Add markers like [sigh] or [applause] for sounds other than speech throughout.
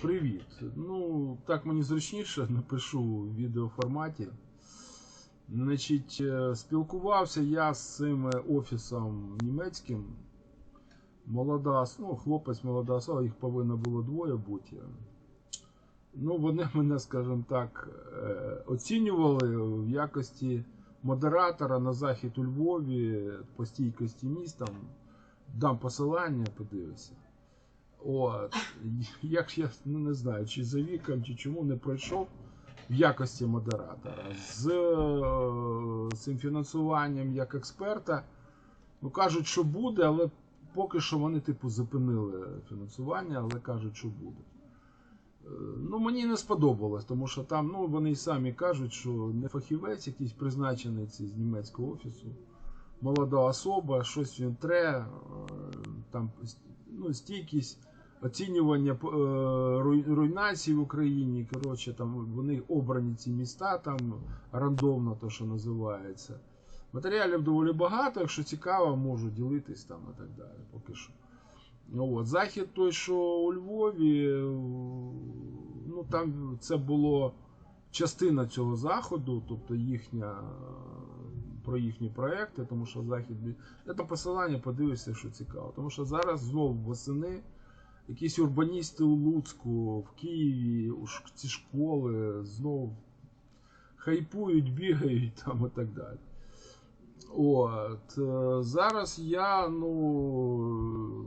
Привіт. Ну, так мені зручніше, [laughs] напишу в відеоформаті. Значить, е, спілкувався я з цим офісом німецьким. Молода, ну, хлопець, молода особа, їх повинно було двоє бути. Ну, вони [laughs] мене, скажімо так, е, оцінювали в якості модератора на захід у Львові по стійкості міст. Дам посилання, подивися. От, як я ну, не знаю, чи за віком, чи чому не пройшов в якості модератора. З е, цим фінансуванням як експерта, ну кажуть, що буде, але поки що вони, типу, зупинили фінансування, але кажуть, що буде. Е, Ну, мені не сподобалось, тому що там, ну, вони й самі кажуть, що не фахівець, якийсь призначений цей з німецького офісу, молода особа, щось він тре, е, там ну, стійкість, оцінювання е, руй- руйнацій в Україні. Коротше, там вони обрані ці міста, там рандомно, то що називається. Матеріалів доволі багато, якщо цікаво, можу ділитись там і так далі. Поки що. Ну, от. Захід той, що у Львові, ну там це було частина цього заходу, тобто їхня про їхні проекти, тому що захід. Там посилання подивишся, що цікаво. Тому що зараз знову восени якісь урбаністи у Луцьку, в Києві, ці школи знову хайпують, бігають [laughs] там і так далі. От, е, зараз я, ну,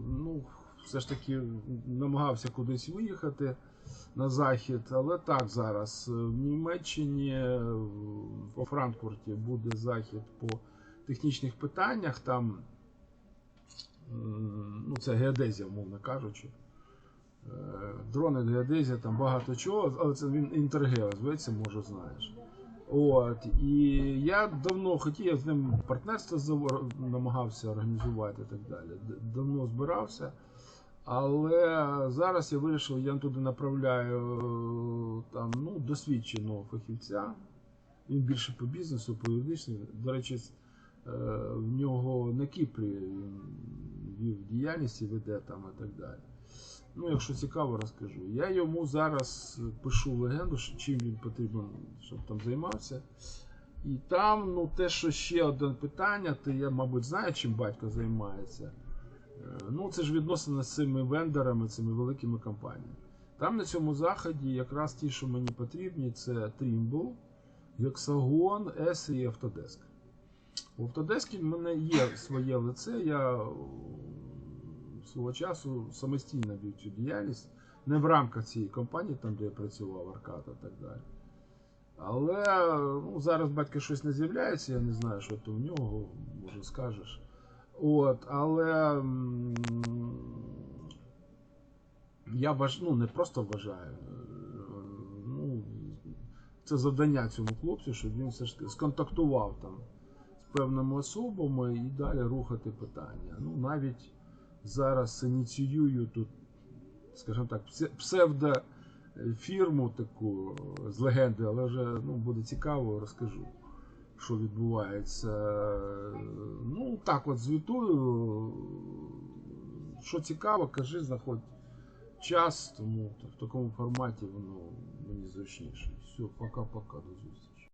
ну, все ж таки намагався кудись виїхати на захід, але так зараз в Німеччині, по Франкфурті буде захід по технічних питаннях. Там ну, це геодезія, мовно кажучи. Е, Дрони геодезія, там багато чого, але це він інтергео, зветься, може знаєш. От, і я давно хотів, я з ним партнерство намагався організувати і так далі. Давно збирався. Але зараз я вирішив, я туди направляю там, ну, досвідченого фахівця. Він більше по бізнесу, по юридичному. До речі, е, в нього на Кіпрі він вів діяльність і веде там і так далі. Ну, якщо цікаво, розкажу. Я йому зараз пишу легенду, чим він потрібен, щоб там займався. І там, ну, те, що ще одне питання, то я, мабуть, знаю, чим батько займається. Е, Ну, це ж відносини з цими вендорами, цими великими компаніями. Там на цьому заході якраз ті, що мені потрібні, це Trimble, Hexagon, S і Autodesk. У Autodesk в мене є своє лице, я свого часу самостійно вів цю діяльність, не в рамках цієї компанії, там, де я працював, Аркада і так далі. Але ну, зараз батько щось не з'являється, я не знаю, що то в нього, може скажеш. От, але я вваж, ну, не просто вважаю. е, Ну, це завдання цьому хлопцю, щоб він все ж сконтактував там з певними особами і далі рухати питання. Ну, навіть зараз ініціюю тут, скажімо так, псевдофірму таку з легенди, але вже ну, буде цікаво, розкажу що відбувається. Ну, так от звітую. Що цікаво, кажи, знаходь час, тому в такому форматі воно мені зручніше. Все, пока-пока, до зустрічі.